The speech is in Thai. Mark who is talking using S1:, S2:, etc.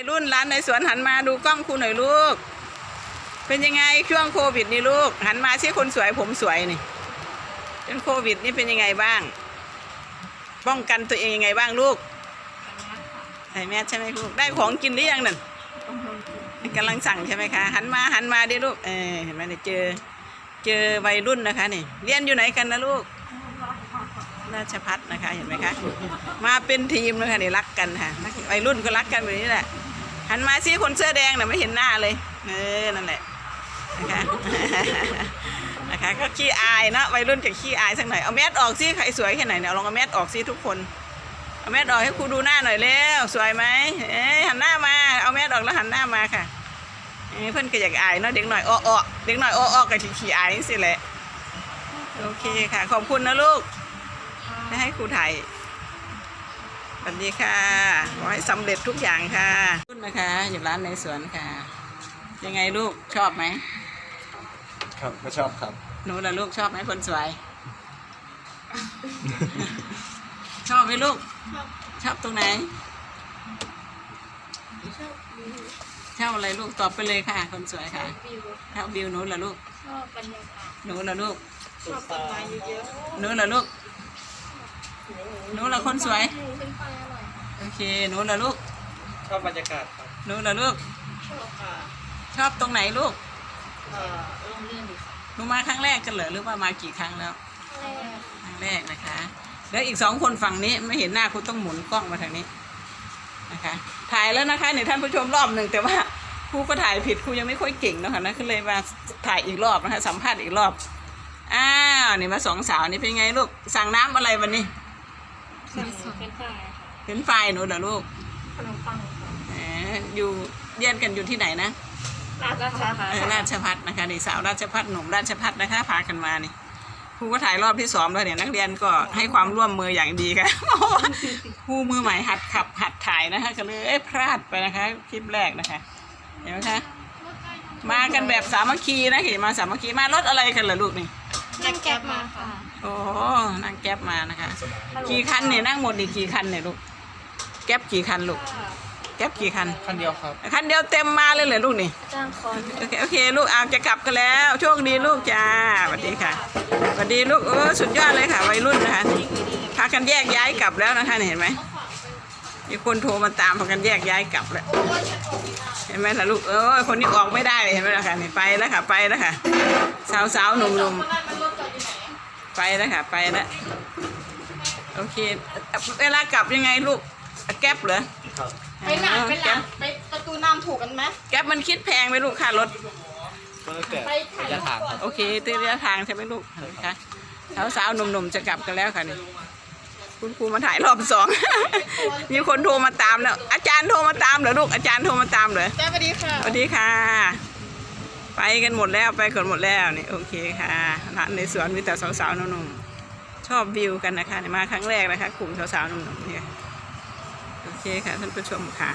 S1: วัยรุ่นร้านในสวนหันมาดูกล้องครูหน่อยลูก เป็นยังไงช่วงโควิดนี่ลูก หันมาสิคนสวยผมสวยนี่ช่วงโควิดนี่เป็นยังไงบ้าง ป้องกันตัวเองยังไงบ้างลูกใส่แมสใช่ไหมลูกได้ของกินหรือยังนั่นกำลังสั่งใช่ไหมคะ หันมาหันมาดิลูกเออเห็นไหมเนี่ยเจอ เจอวัยรุ่นนะคะนี่เรียนอยู่ไหนกันนะลูกราชพัฒนะคะเห็นไหมคะ มาเป็นทีมเลยค่ะนี่รักกันค่ะวัยรุ่นก็รักกันแบบนี้แหละ หันมาสิคนเสื้อแดงน่ะไม่เห็นหน้าเลยเออนั่นแหละนะคะนะคะก็ขี้อายเนะวัยรุ่นจะขี้อายสักหน่อยเอาแมสออกสิใครสวยแค่ไหนเนี่ยลองเอาแมสออกสิทุกคนเอาแมสออกให้ครูดูหน้าหน่อยเร็วสวยไหมเอ้หันหน้ามาเอาแมสออกแล้วหันหน้ามาค่ะเอ้ยเพื่อนก็อยากอายเนาะเด็กหน่อยอ้อๆเด็กหน่อยอ้อๆกับขี้อายนี่สิแหละโอเคค่ะ ขอบคุณนะลูกได้ให้ครูถ่าย วัสดีค่ะ ขอให้สำเร็จทุกอย่างค่ะรุ่นนะคะ อยู่ร้านในสวนค่ะ ยังไงลูกชอบไหม
S2: ครับก็ชอบครับ
S1: หนูละลูกชอบไหมคนสวย ชอบไหมลูก ชอบตรงไหน ชอบอะไรลูกตอบไปเลยค่ะ คนสวยค่ะ
S3: วิว
S1: ชอบวิวหนูละลูก
S3: ชอบบรรยากาศ
S1: หนูละลูก
S3: ชอบต้นไม้เยอะ
S1: หนูละลูก หนูละคนสวย
S3: ๆหมูเป็นไฟอร่อย
S1: โอเคหนูละลูก
S2: ชอบบรรยากาศครับ
S1: หนูละลูก
S3: ชอบค่ะ
S1: ชอบตรงไหนลูก
S3: เอ่อโรงเรียนดีค่ะ
S1: หนูมาครั้งแรกกันเหรอหรือว่ามากี่ครั้งแล้ว
S3: แรก
S1: ครั้งแรกนะคะ แล้วอีกสองคนฝั่งนี้ไม่เห็นหน้าคุณต้องหมุนกล้องมาทางนี้นะคะ ถ่ายแล้วนะคะเนี่ยท่านผู้ชมรอบหนึ่งแต่ว่าครูก็ถ่ายผิดครูยังไม่ค่อยเก่งเนอะคะนะก็เลยมาถ่ายอีกรอบนะคะสัมภาษณ์อีกรอบ อ้าวนี่มาสองสาวนี่เป็นไงลูกสั่งน้ำอะไรวันนี้
S3: สั่งเป็นไฟค่ะ
S1: เป็นไฟหนูเหรอลูก
S3: ขนมปังค่ะ
S1: แหมอยู่เรียนกันอยู่ที่ไหนนะ
S3: ราชา
S1: เออราชพัฒนะคะนี่สาวราชพัฒหนุ่มราชพัฒนะคะพากันมานี่ครูก็ถ่ายรอบที่สองแล้วเนี่ยนักเรียนก็ให้ความร่วมมืออย่างดีค่ะเพราะว่าครูมือใหม่หัดขับหัดถ่ายนะคะก็เลยเอ้ยพลาดไปนะคะคลิปแรกนะคะเห็นไหมคะมากันแบบสามัคคีนะเห็นมาสามัคคีมารถอะไรกันเหรอลูกนี่
S3: นั่งแก๊บมาค่ะ
S1: โอ้นั่งแก๊ปมานะคะ กี่คันเนี่ยนั่งหมดนี่กี่คันเนี่ยลูก แก๊ปกี่คันลูก แก๊ปกี่คัน
S2: คันเดียวครับ
S1: คันเดียวเต็มมาเลยเหรอลูกนี่
S3: จ้างคอน
S1: โอเคโอเคลูกเอาจะกลับกันแล้ว โชคดีลูกจ้าสวัสดีค่ะสวัสดีลูกโอ้สุดยอดเลยค่ะวัยรุ่นนะคะพากันแยกย้ายกลับแล้วนะคะเห็นไหม มีคนโทรมาตามพากันแยกย้ายกลับแล้วเห็นไหมล่ะลูกเออคนนี้ออกไม่ได้เลยเห็นไหมล่ะค่ะนี่ไปแล้วค่ะไปแล้วค่ะ สาวสาวๆหนุ่มหนุ่มๆไปแล้วค่ะไปแล้วโอเคเวลากลับยังไงลูกแก๊ปเหรอ
S2: ครับ
S3: ไปหนักไปห
S1: แก๊
S3: ลั
S1: ป
S3: งไปประตูน้ำถูกกันไหม
S1: แก๊ปมันคิดแพงไหมลูกค่ารถ
S2: ก็แล้วแต่
S3: ไปถ่าย
S2: ระยะทางครับ
S1: โอเคตีระยะทางใช่ไหมลูกนะคะสาวสาวๆหนุ่มๆจะกลับกันแล้วค่ะนี่ คุณครูมาถ่ายรอบสอง มีคนโทรมาตามแล้ว อาจารย์โทรมาตามเหรอลูก อาจารย์โทรมาตามเหรอ
S3: จ้าสวัสดีค่ะ
S1: สวัสดีค่ะ ไปกันหมดแล้วไปกันหมดแล้วนี่โอเคค่ะร้านในสวนมีแต่สาวๆหนุ่มๆชอบวิวกันนะคะนี่มาครั้งแรกนะคะกลุ่มสาวๆหนุ่มๆเนี่ยโอเคค่ะท่านผู้ชมค่ะ